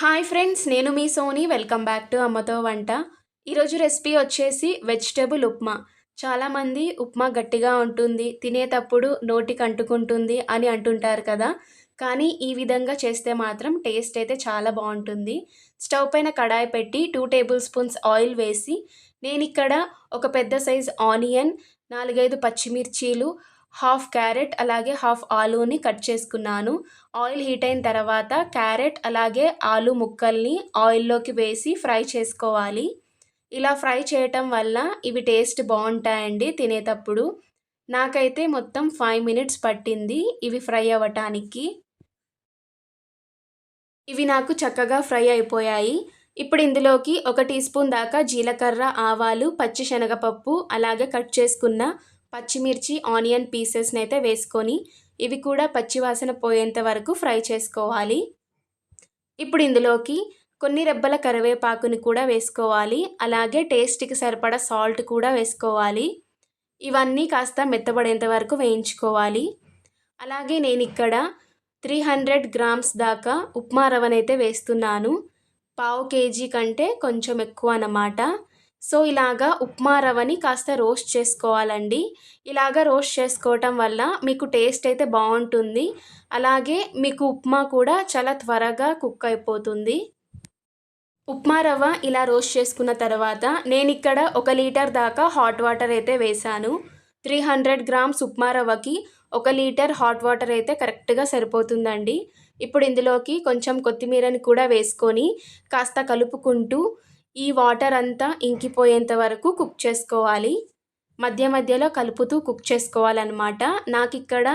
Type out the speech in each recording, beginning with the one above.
Hi friends నేను మీ Soni. Welcome back to అమ్మతో వంట. ఈరోజు రెసిపీ వచ్చేసి వెజిటేబుల్ ఉప్మా. చాలామంది ఉప్మా గట్టిగా ఉంటుంది తినేటప్పుడు నోటికి అంటుకుంటుంది అని అంటుంటారు కదా. కానీ ఈ విధంగా చేస్తే మాత్రం టేస్ట్ అయితే చాలా బాగుంటుంది. స్టవ్ పైన కడాయి పెట్టి టూ టేబుల్ స్పూన్స్ ఆయిల్ వేసి నేను ఇక్కడ ఒక పెద్ద సైజ్ ఆనియన్ నాలుగైదు పచ్చిమిర్చీలు హాఫ్ క్యారెట్ అలాగే హాఫ్ ఆలూని కట్ చేసుకున్నాను. ఆయిల్ హీట్ అయిన తర్వాత క్యారెట్ అలాగే ఆలు ముక్కల్ని ఆయిల్లోకి వేసి ఫ్రై చేసుకోవాలి. ఇలా ఫ్రై చేయటం వల్ల ఇవి టేస్ట్ బాగుంటాయండి తినేటప్పుడు. నాకైతే మొత్తం ఫైవ్ మినిట్స్ పట్టింది ఇవి ఫ్రై అవ్వటానికి. ఇవి నాకు చక్కగా ఫ్రై అయిపోయాయి. ఇప్పుడు ఇందులోకి ఒక టీ స్పూన్ దాకా జీలకర్ర ఆవాలు పచ్చి శనగపప్పు అలాగే కట్ చేసుకున్న పచ్చిమిర్చి ఆనియన్ పీసెస్ని అయితే వేసుకొని ఇవి కూడా పచ్చివాసన పోయేంత వరకు ఫ్రై చేసుకోవాలి. ఇప్పుడు ఇందులోకి కొన్ని రెబ్బల కరివేపాకుని కూడా వేసుకోవాలి. అలాగే టేస్ట్కి సరిపడా సాల్ట్ కూడా వేసుకోవాలి. ఇవన్నీ కాస్త మెత్తబడేంత వరకు వేయించుకోవాలి. అలాగే నేను ఇక్కడ త్రీ హండ్రెడ్ గ్రామ్స్ దాకా ఉప్మా రవ్వనైతే వేస్తున్నాను. పావు కేజీ కంటే కొంచెం ఎక్కువ అన్నమాట. సో ఇలాగా ఉప్మా రవ్వని కాస్త రోస్ట్ చేసుకోవాలండి. ఇలాగ రోస్ట్ చేసుకోవటం వల్ల మీకు టేస్ట్ అయితే బాగుంటుంది. అలాగే మీకు ఉప్మా కూడా చాలా త్వరగా కుక్ అయిపోతుంది. ఉప్మా రవ్వ ఇలా రోస్ట్ చేసుకున్న తర్వాత నేను ఇక్కడ ఒక లీటర్ దాకా హాట్ వాటర్ అయితే వేశాను. త్రీ హండ్రెడ్ గ్రామ్స్ ఉప్మా రవ్వకి ఒక లీటర్ హాట్ వాటర్ అయితే కరెక్ట్గా సరిపోతుందండి. ఇప్పుడు ఇందులోకి కొంచెం కొత్తిమీరని కూడా వేసుకొని కాస్త కలుపుకుంటూ ఈ వాటర్ అంతా ఇంకిపోయేంత వరకు కుక్ చేసుకోవాలి. మధ్య మధ్యలో కలుపుతూ కుక్ చేసుకోవాలన్నమాట. నాకు ఇక్కడ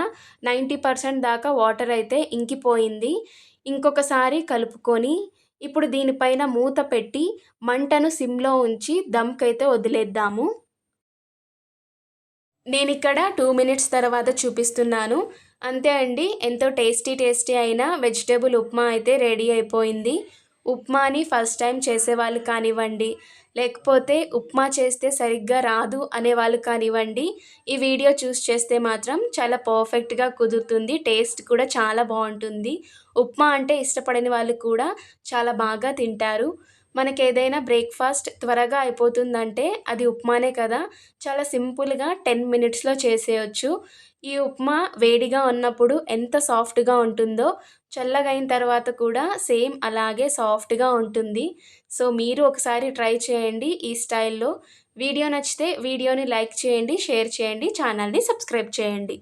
నైంటీ పర్సెంట్ దాకా వాటర్ అయితే ఇంకిపోయింది. ఇంకొకసారి కలుపుకొని ఇప్పుడు దీనిపైన మూత పెట్టి మంటను సిమ్లో ఉంచి దమ్కైతే వదిలేద్దాము. నేను ఇక్కడ టూ మినిట్స్ తర్వాత చూపిస్తున్నాను. అంతే అండి ఎంతో టేస్టీ టేస్టీ అయిన వెజిటేబుల్ ఉప్మా అయితే రెడీ అయిపోయింది. ఉప్మాని ఫస్ట్ టైం చేసేవాళ్ళు కానివ్వండి లేకపోతే ఉప్మా చేస్తే సరిగ్గా రాదు అనేవాళ్ళు కానివ్వండి ఈ వీడియో చూస్ చేస్తే మాత్రం చాలా పర్ఫెక్ట్గా కుదురుతుంది టేస్ట్ కూడా చాలా బాగుంటుంది. ఉప్మా అంటే ఇష్టపడని వాళ్ళు కూడా చాలా బాగా తింటారు. మనకి ఏదైనా బ్రేక్ఫాస్ట్ త్వరగా అయిపోతుందంటే అది ఉప్మానే కదా. చాలా సింపుల్గా టెన్ మినిట్స్లో చేసేయచ్చు. ఈ ఉప్మా వేడిగా ఉన్నప్పుడు ఎంత సాఫ్ట్గా ఉంటుందో చల్లగైన తర్వాత కూడా సేమ్ అలాగే సాఫ్ట్గా ఉంటుంది. సో మీరు ఒకసారి ట్రై చేయండి ఈ స్టైల్లో. వీడియో నచ్చితే వీడియోని లైక్ చేయండి షేర్ చేయండి ఛానల్ని సబ్స్క్రైబ్ చేయండి.